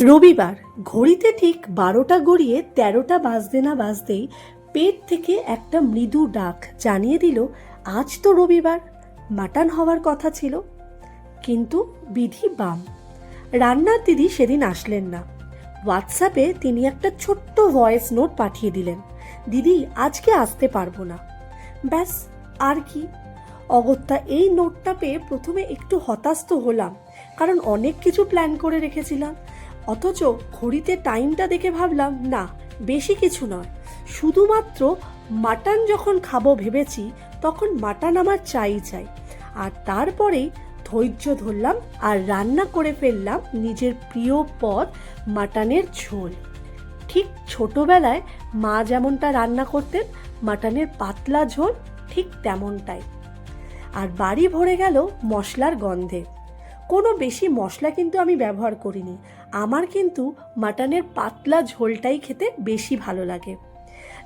রবিবার, ঘড়িতে ঠিক বারোটা গড়িয়ে তেরোটা বাজতে না বাজতেই পেট থেকে একটা মৃদু ডাক জানিয়ে দিল, আজ তো রবিবার, মাটন হওয়ার কথা ছিল। কিন্তু বিধি বাম। রান্নার দিদি সেদিন আসলেন না। হোয়াটসঅ্যাপে তিনি একটা ছোট্ট ভয়েস নোট পাঠিয়ে দিলেন, দিদি, আজকে আসতে পারব না। ব্যাস, আর কি। অগত্যা এই নোটটা পেয়ে প্রথমে একটু হতাশ তো হলাম। কারণ অনেক কিছু প্ল্যান করে রেখেছিলাম। অথচ ঘড়িতে টাইমটা দেখে ভাবলাম, না, বেশি কিছু নয়। শুধুমাত্র মাটন যখন খাব ভেবেছি, তখন মাটন আমার চাই চাই। আর তারপরেই ধৈর্য ধরলাম আর রান্না করে ফেললাম নিজের প্রিয় পদ মাটনের ঝোল। ঠিক ছোটবেলায় মা যেমনটা রান্না করতেন মাটনের পাতলা ঝোল ঠিক তেমনটাই। আর বাড়ি ভরে গেল মশলার গন্ধে। কোনো বেশি মশলা কিন্তু আমি ব্যবহার করিনি। আমার কিন্তু মাটনের পাতলা ঝোলটাই খেতে বেশি ভালো লাগে।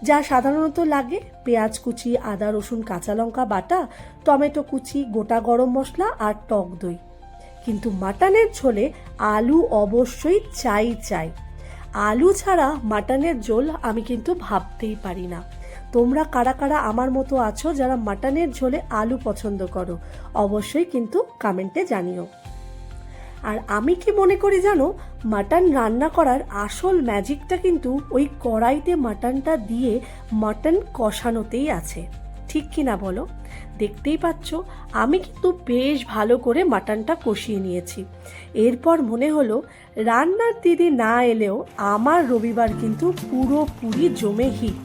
যা সাধারণত লাগে পেঁয়াজ কুচি, আদা, রসুন, কাঁচা লঙ্কা, বাটা, টমেটো কুচি, গোটা গরম মশলা আর টক দই। কিন্তু মাটনের ঝোলে আলু অবশ্যই চাই চাই। আলু ছাড়া মাটনের ঝোল আমি কিন্তু ভাবতেই পারি না। তোমরা কারা কারা আমার মতো আছো যারা মাটনের ঝোলে আলু পছন্দ করো, অবশ্যই কিন্তু কমেন্টে জানিও। আর আমি কি মনে করি জানো মাটন রান্না করার আসল ম্যাজিকটা কিন্তু ওই কড়াইতে মাটনটা দিয়ে মাটন কষানোতেই আছে। ঠিক কি না বলো? দেখতেই পাচ্ছ, আমি কিন্তু বেশ ভালো করে মাটনটা কষিয়ে নিয়েছি। এরপর মনে হলো, রান্নার দিদি না এলেও আমার রবিবার কিন্তু পুরোপুরি জমে হিট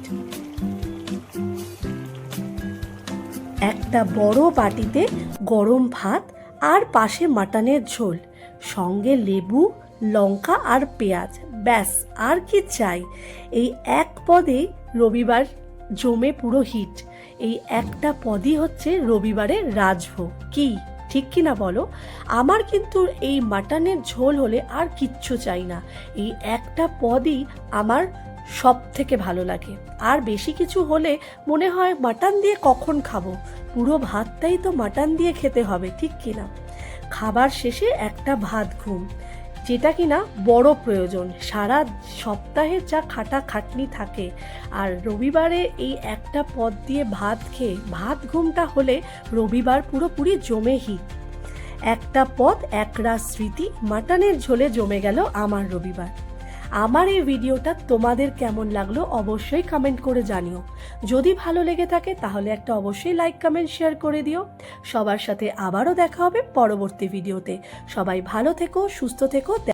একটা বড় বাটিতে গরম ভাত আর পাশে মাটনের ঝোল। সঙ্গে লেবু, লঙ্কা আর পেঁয়াজ। ব্যাস, আর কি চাই। এই এক পদে রবিবার জমে পুরো হিট। এই একটা পদই হচ্ছে রবিবারের রাজভোগ। কি? ঠিক কি না বলো? আমার কিন্তু এই মাটনের ঝোল হলে আর কিচ্ছু চাই না। এই একটা পদই আমার সব থেকে ভালো লাগে। আর বেশি কিছু হলে মনে হয় মাটন দিয়ে কখন খাব। পুরো ভাতটাই তো মাটন দিয়ে খেতে হবে, ঠিক কি না? খাবার শেষে একটা ভাত ঘুম। যেটা কিনা বড় প্রয়োজন। সারা সপ্তাহে যা খাটা খাটনি থাকে। আর রবিবারে এই একটা পদ দিয়ে ভাত খেয়ে, ভাত ঘুমটা হলে রবিবার পুরোপুরি জমে হিট একটা পদ একরা স্মৃতি, মাটনের ঝোলে জমে গেল আমার রবিবার। আমার এই ভিডিওটা তোমাদের কেমন লাগল অবশ্যই কমেন্ট করে জানিও। যদি ভালো লেগে থাকে তাহলে একটা অবশ্যই লাইক কমেন্ট শেয়ার করে দিও। সবার সাথে আবারও দেখা হবে পরবর্তী ভিডিওতে। সবাই ভালো থেকো, সুস্থ থেকো